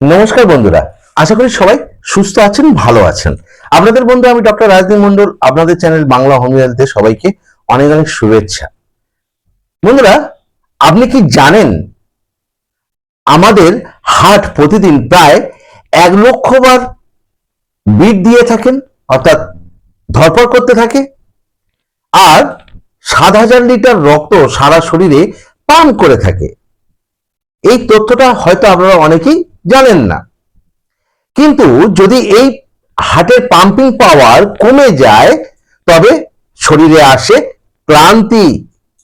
নমস্কার বন্ধুরা, আশা করি সবাই সুস্থ আছেন, ভালো আছেন। আপনাদের বন্ধু আমি ডক্টর রাজদীপ মন্ডল আপনাদের চ্যানেল বাংলা হোমিওপ্যাথিতে সবাইকে অনেক অনেক শুভেচ্ছা। বন্ধুরা, আপনি কি জানেন আমাদের হার্ট প্রতিদিন প্রায় এক লক্ষ বার বিট দিয়ে থাকেন, অর্থাৎ ধরপড় করতে থাকে, আর সাত হাজার লিটার রক্ত সারা শরীরে পান করে থাকে। এই তথ্যটা হয়তো আপনারা অনেকেই জানেন না। কিন্তু যদি এই হার্টের পাম্পিং পাওয়ার কমে যায়, তবে শরীরে আসে ক্লান্তি,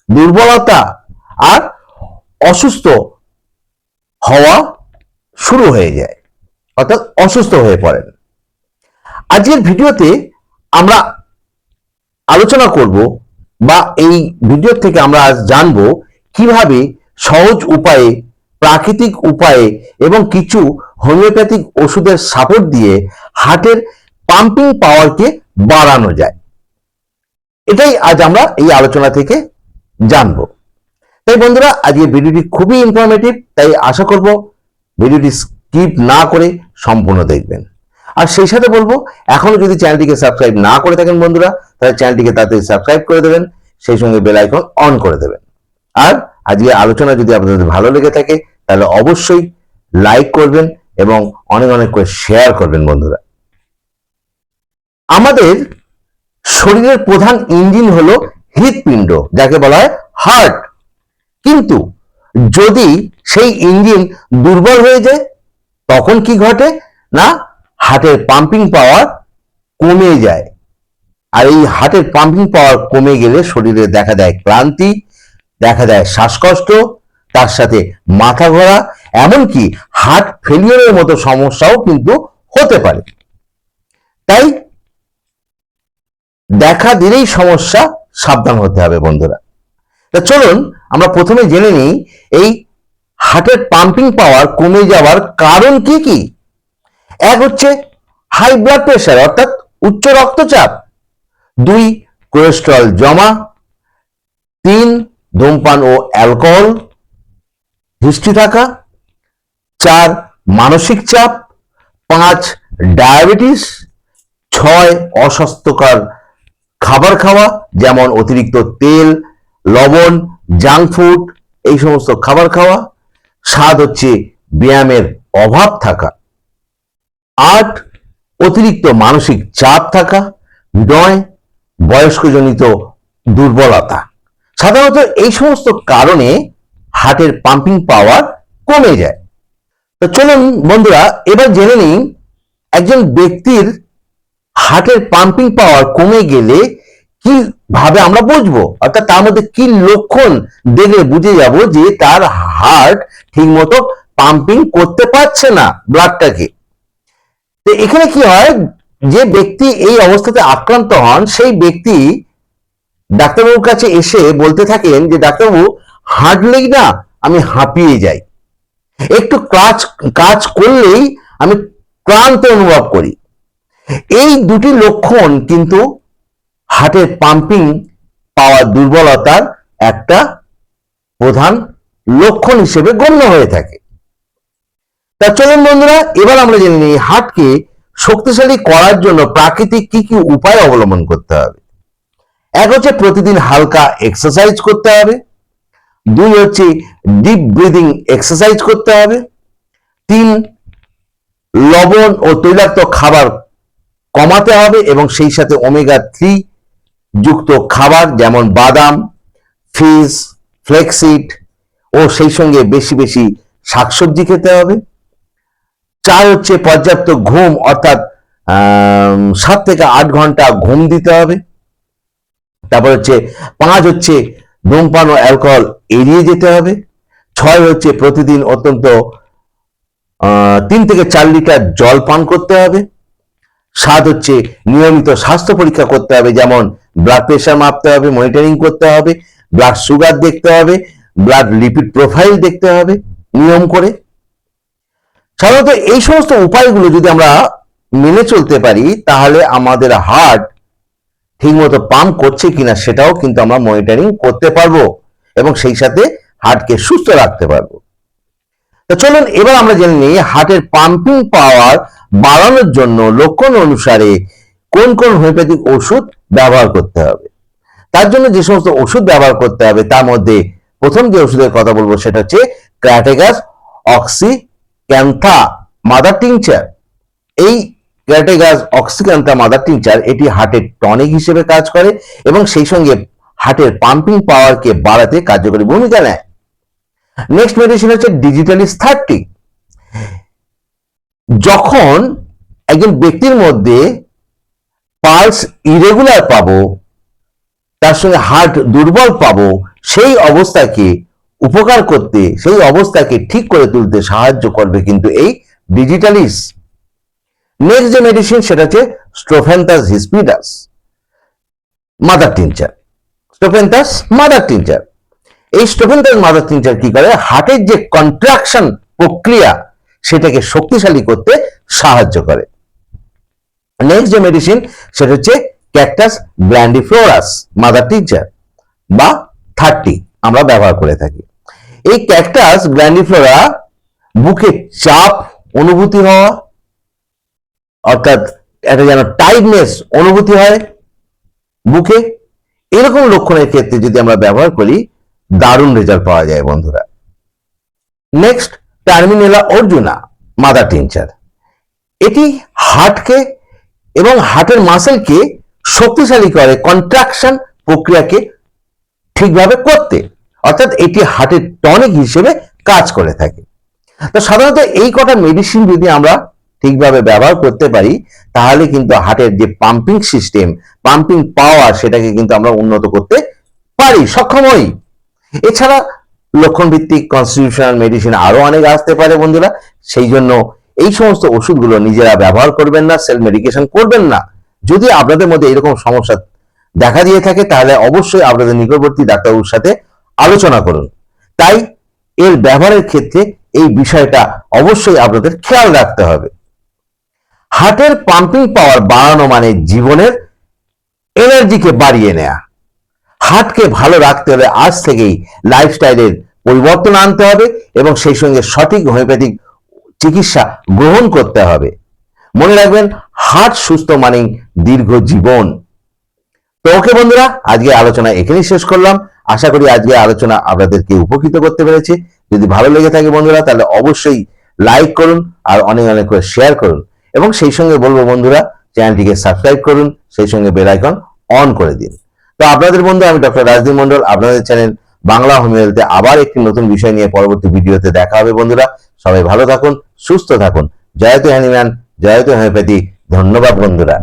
দুর্বলতা আর অসুস্থ হওয়া শুরু হয়ে যায়, অর্থাৎ অসুস্থ হয়ে পড়েন। আজকের ভিডিওতে আমরা আলোচনা করব বা এই ভিডিও থেকে আমরা আজ জানব কীভাবে সহজ উপায়ে প্রাকৃতিক উপায়ে এবং কিছু হোমিওপ্যাথিক ওষুধের সাপোর্ট দিয়ে হার্টের পাম্পিং পাওয়ারকে বাড়ানো যায়। এটাই আজ আমরা এই আলোচনা থেকে জানব। তাই বন্ধুরা আজকে ভিডিওটি খুবই ইনফরমেটিভ তাই আশা করব ভিডিওটি স্কিপ না করে সম্পূর্ণ দেখবেন। আর সেই সাথে বলব, এখনও যদি চ্যানেলটিকে সাবস্ক্রাইব না করে থাকেন বন্ধুরা, তাহলে চ্যানেলটিকে তাড়াতাড়ি সাবস্ক্রাইব করে দেবেন, সেই সঙ্গে বেল আইকন অন করে দেবেন। আর আজকে আলোচনা যদি আপনাদের ভালো লেগে থাকে, তাহলে অবশ্যই লাইক করবেন এবং অনেক অনেক করে শেয়ার করবেন বন্ধুরা। আমাদের শরীরের প্রধান ইঞ্জিন হলো হৃৎপিণ্ড, যাকে বলা হয় হার্ট কিন্তু যদি সেই ইঞ্জিন দুর্বল হয়ে যায়, তখন কি ঘটে? না হার্টের পাম্পিং পাওয়ার কমে যায়। আর এই হার্টের পাম্পিং পাওয়ার কমে গেলে শরীরে দেখা দেয় ক্লান্তি দেখা দেয় শ্বাসকষ্ট, তার সাথে মাথা ঘোরা, এমনকি হার্ট ফেলিয়ারের মতো সমস্যাও কিন্তু হতে পারে। তাই দেখা দিলেই সমস্যা সাবধান হতে হবে বন্ধুরা। তা চলুন, আমরা প্রথমে জেনে নিই এই হার্টের পাম্পিং পাওয়ার কমে যাওয়ার কারণ কি কি? এক হচ্ছে হাই ব্লাড প্রেশার অর্থাৎ উচ্চ রক্তচাপ। দুই, কোলেস্ট্রল জমা। তিন ধূমপান ও অ্যালকোহল হিস্ট্রি থাকা, চার, মানসিক চাপ, পাঁচ, ডায়াবেটিস, ছয়, অস্বাস্থ্যকর খাবার খাওয়া, যেমন অতিরিক্ত তেল, লবণ, জাঙ্ক ফুড, এই সমস্ত খাবার খাওয়া, সাত হচ্ছে ব্যায়ামের অভাব থাকা, আট, অতিরিক্ত মানসিক চাপ থাকা, নয়, বয়স্কজনিত দুর্বলতা। সাধারণত এই সমস্ত কারণে হার্টের পাম্পিং পাওয়ার কমে যায়। তো চলুন বন্ধুরা, এবার জেনে নিই, একজন ব্যক্তির হার্টের পাম্পিং পাওয়ার কমে গেলে কি ভাবে আমরা বুঝব? অর্থাৎ তার মধ্যে কি লক্ষণ দেখলে বুঝে যাব যে তার হার্ট ঠিক মতো পাম্পিং করতে পারছে না ব্লাডটাকে। তো এখানে কি হয়, যে ব্যক্তি এই অবস্থাতে আক্রান্ত হন, সেই ব্যক্তি ডাক্তারবাবুর কাছে এসে বলতে থাকেন যে, ডাক্তারবাবু হাঁটলেই না, আমি হাঁপিয়ে যাই। একটু কাজ কাজ করলেই আমি ক্লান্ত অনুভব করি। এই দুটি লক্ষণ কিন্তু হার্টের পাম্পিং পাওয়ার দুর্বলতার একটা প্রধান লক্ষণ হিসেবে গণ্য হয়ে থাকে। তা চলুন বন্ধুরা, এবার আমরা জেনে নিই হার্টকে শক্তিশালী করার জন্য প্রাকৃতিক কি কি উপায় অবলম্বন করতে হবে। এক হচ্ছে প্রতিদিন হালকা এক্সারসাইজ করতে হবে। দুই হচ্ছে ডিপ ব্রিদিং এক্সারসাইজ করতে হবে। তিন, লবণ ও তৈলাক্ত খাবার কমাতে হবে এবং সেই সাথে ওমেগা থ্রি যুক্ত খাবার যেমন বাদাম ফিস ফ্লেক্সিড ও সেই সঙ্গে বেশি বেশি শাকসবজি খেতে হবে। চার হচ্ছে পর্যাপ্ত ঘুম অর্থাৎ সাত থেকে আট ঘণ্টা ঘুম দিতে হবে। তারপর হচ্ছে পাঁচ হচ্ছে ধূমপান ও অ্যালকোহল এড়িয়ে যেতে হবে। ছয় হচ্ছে প্রতিদিন অত্যন্ত তিন থেকে চার লিটার জল পান করতে হবে। সাত হচ্ছে নিয়মিত স্বাস্থ্য পরীক্ষা করতে হবে, যেমন ব্লাড প্রেশার মাপতে হবে মনিটরিং করতে হবে ব্লাড সুগার দেখতে হবে ব্লাড লিপিড প্রোফাইল দেখতে হবে, নিয়ম করে। সাধারণত এই সমস্ত উপায়গুলো যদি আমরা মেনে চলতে পারি, তাহলে আমাদের হার্ট ঠিকমতো পাম্প করছে কিনা সেটাও কিন্তু আমরা মনিটরিং করতে পারব এবং সেই সাথে হার্টকে সুস্থ রাখতে পারব। তো চলুন এবার আমরা জেনে নিই হার্টের পাম্পিং পাওয়ার বাড়ানোর জন্য লক্ষণ অনুসারে কোন কোন হোমিওপ্যাথিক ওষুধ ব্যবহার করতে হবে। তার জন্য যে সমস্ত ওষুধ ব্যবহার করতে হবে, তার মধ্যে প্রথম যে ওষুধের কথা বলব সেটা হচ্ছে Crataegus, oxyacantha, mother tincture. এই ক্র্যাটেগাস অক্সিক্যান্থা মাদার টিংচার এটি হার্টের টনিক হিসেবে কাজ করে এবং সেই সঙ্গে হার্টের পাম্পিং পাওয়ারকে বাড়াতে কার্যকরী ভূমিকা নেয়। নেক্সট মেডিসিন হচ্ছে ডিজিটালিস থার্টি যখন একজন ব্যক্তির মধ্যে পালস ইরেগুলার পাবো, তার সঙ্গে হার্ট দুর্বল পাবো, সেই অবস্থাকে উপকার করতে, সেই অবস্থাকে ঠিক করে তুলতে সাহায্য করবে কিন্তু এই ডিজিটালিস নেক্সট যে মেডিসিন সেটা হচ্ছে Strophanthus hispidus mother tincture Strophanthus mother tincture এই স্টোফেন্থাস মাদার টিনচার কি করে? হার্টের যে কন্ট্রাকশন প্রক্রিয়া, সেটাকে শক্তিশালী করতে সাহায্য করে। নেক্সট যে মেডিসিন সেটা হচ্ছে ক্যাকটাস গ্ল্যান্ডিফ্লোরাস মাদার টিনচার বা থার্টি আমরা ব্যবহার করে থাকি। এই ক্যাকটাস গ্ল্যান্ডিফ্লোরা বুকে চাপ, অনুভূতি হওয়া অর্থাৎ একটা যেন টাইটনেস অনুভূতি হয় বুকে, এরকম লক্ষণের ক্ষেত্রে যদি আমরা ব্যবহার করি, দারুণ রেজাল্ট পাওয়া যায় বন্ধুরা। Next Terminalia arjuna mother tincture এটি হার্টকে এবং হার্টের মাসেলকে শক্তিশালী করে কন্ট্রাকশন প্রক্রিয়াকে ঠিকভাবে করতে। অর্থাৎ এটি হার্টের টনিক হিসেবে কাজ করে থাকে। তো সাধারণত এই কটা মেডিসিন যদি আমরা ঠিকভাবে ব্যবহার করতে পারি, তাহলে কিন্তু হার্টের যে পাম্পিং সিস্টেম পাম্পিং পাওয়ার সেটাকে কিন্তু আমরা উন্নত করতে পারি, সক্ষম হই। এছাড়া লক্ষণ ভিত্তিক কনস্টিটিউশনাল মেডিসিন আরও অনেক আসতে পারে বন্ধুরা, সেই জন্য এই সমস্ত ওষুধগুলো নিজেরা ব্যবহার করবেন না সেলফ মেডিকেশন করবেন না। যদি আপনাদের মধ্যে এরকম সমস্যা দেখা দিয়ে থাকে, তাহলে অবশ্যই আপনাদের নিকটবর্তী ডাক্তারবাবুর সাথে আলোচনা করুন। তাই এর ব্যবহারের ক্ষেত্রে এই বিষয়টা অবশ্যই আপনাদের খেয়াল রাখতে হবে। হার্টের পাম্পিং পাওয়ার বাড়ানো মানে জীবনের এনার্জিকে বাড়িয়ে নেয়া। হার্টকে ভালো রাখতে হলে আজ থেকেই লাইফস্টাইলের পরিবর্তন আনতে হবে এবং সেই সঙ্গে সঠিক হোমিওপ্যাথিক চিকিৎসা গ্রহণ করতে হবে। মনে রাখবেন হার্ট সুস্থ মানেই দীর্ঘ জীবন। তো ওকে বন্ধুরা, আজকে আলোচনা এখানেই শেষ করলাম। আশা করি আজকে আলোচনা আপনাদেরকে উপকৃত করতে পেরেছে। যদি ভালো লেগে থাকে বন্ধুরা, তাহলে অবশ্যই লাইক করুন আর অনেক অনেক করে শেয়ার করুন। এবং সেই সঙ্গে বলব বন্ধুরা, চ্যানেলটিকে সাবস্ক্রাইব করুন, সেই সঙ্গে বেল আইকন অন করে দিন। তো আপনাদের বন্ধু, আমি ডক্টর রাজদীপ মন্ডল আপনাদের চ্যানেল বাংলা হোমিওপ্যাথিতে আবার একটি নতুন বিষয় নিয়ে পরবর্তী ভিডিওতে দেখা হবে বন্ধুরা। সবাই ভালো থাকুন, সুস্থ থাকুন। জয়তু হ্যানিম্যান জয়তু হোমিওপ্যাথি। ধন্যবাদ বন্ধুরা।